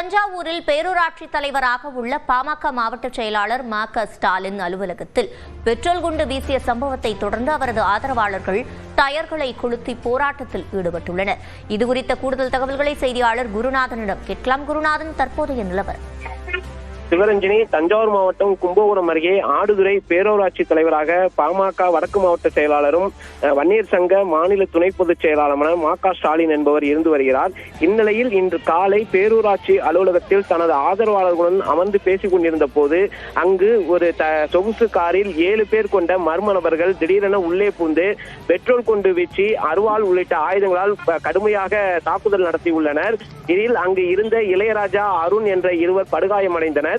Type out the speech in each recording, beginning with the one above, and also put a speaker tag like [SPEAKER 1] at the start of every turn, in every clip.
[SPEAKER 1] தஞ்சாவூரில் பேரூராட்சி தலைவராக உள்ள பாமக மாவட்ட செயலாளர் மா க. ஸ்டாலின் அலுவலகத்தில் பெட்ரோல் குண்டு வீசிய சம்பவத்தை தொடர்ந்து அவரது ஆதரவாளர்கள் டயர்களை கொளுத்தி போராட்டத்தில் ஈடுபட்டுள்ளனர். இதுகுறித்த கூடுதல் தகவல்களை செய்தியாளர் குருநாதனிடம். கேட்கலாம். குருநாதன் தற்போதைய நிலவரம்.
[SPEAKER 2] சிவரஞ்சனி தஞ்சாவூர் மாவட்டம் கும்பகோணம் அருகே ஆடுதுறை பேரூராட்சி தலைவராக பாமக வடக்கு மாவட்ட செயலாளரும் வன்னியர் சங்க மாநில துணை பொதுச் செயலாளருமான மா க ஸ்டாலின் என்பவர் இருந்து வருகிறார். இந்நிலையில் இன்று காலை பேரூராட்சி அலுவலகத்தில் தனது ஆதரவாளர்களுடன் அமர்ந்து பேசிக் கொண்டிருந்த போது அங்கு ஒரு த சொகுசு காரில் ஏழு பேர் கொண்ட மர்ம நபர்கள் திடீரென உள்ளே பூந்து பெட்ரோல் கொண்டு வீச்சு அருவாள் உள்ளிட்ட ஆயுதங்களால் கடுமையாக தாக்குதல் நடத்தியுள்ளனர். இதில் அங்கு இருந்த இளையராஜா அருண் என்ற இருவர் படுகாயமடைந்தனர்.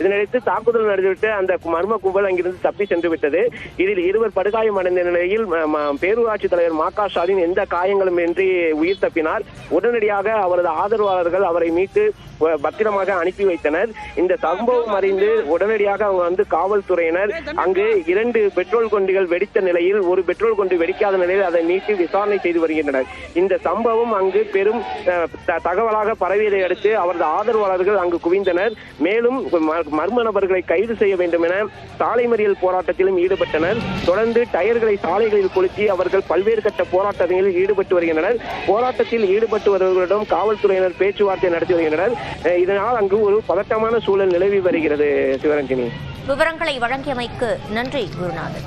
[SPEAKER 2] இதனையடுத்து தாக்குதல் நடந்துவிட்டு அந்த மர்ம கும்பல் அங்கிருந்து தப்பி சென்று விட்டது இதில் இருவர் படுகாயமடைந்த நிலையில் பேரூராட்சி தலைவர் மா க ஸ்டாலின் எந்த காயங்களும் இன்றி உயிர் தப்பினார். உடனடியாக அவரது ஆதரவாளர்கள் அவரை மீட்டு பத்திரமாக அனுப்பி வைத்தனர். இந்த சம்பவம் அறிந்து உடனடியாக அவங்க வந்து காவல்துறையினர் அங்கு இரண்டு பெட்ரோல் குண்டுகள் வெடித்த நிலையில் ஒரு பெட்ரோல் குண்டு வெடிக்காத நிலையில் அதை நீட்டி விசாரணை செய்து வருகின்றனர். இந்த சம்பவம் அங்கு பெரும் த- தகவலாக பரவியதை அடுத்து அவரது ஆதரவாளர்கள் அங்கு குவிந்தனர். மேலும் ம- மர்ம நபர்களை கைது செய்ய வேண்டும் என சாலை மறியல் போராட்டத்திலும் ஈடுபட்டனர். தொடர்ந்து டயர்களை சாலைகளில் கொளுத்தி அவர்கள் பல்வேறு கட்ட போராட்டங்களில் ஈடுபட்டு வருகின்றனர். போராட்டத்தில் ஈடுபட்டு வருவர்களிடம் காவல்துறையினர் பேச்சுவார்த்தை நடத்தி வருகின்றனர். இதனால் அங்கு ஒரு பதட்டமான சூழல் நிலவி வருகிறது சிவரஞ்சனி.
[SPEAKER 1] விவரங்களை வழங்கியமைக்கு நன்றி குருநாதன்.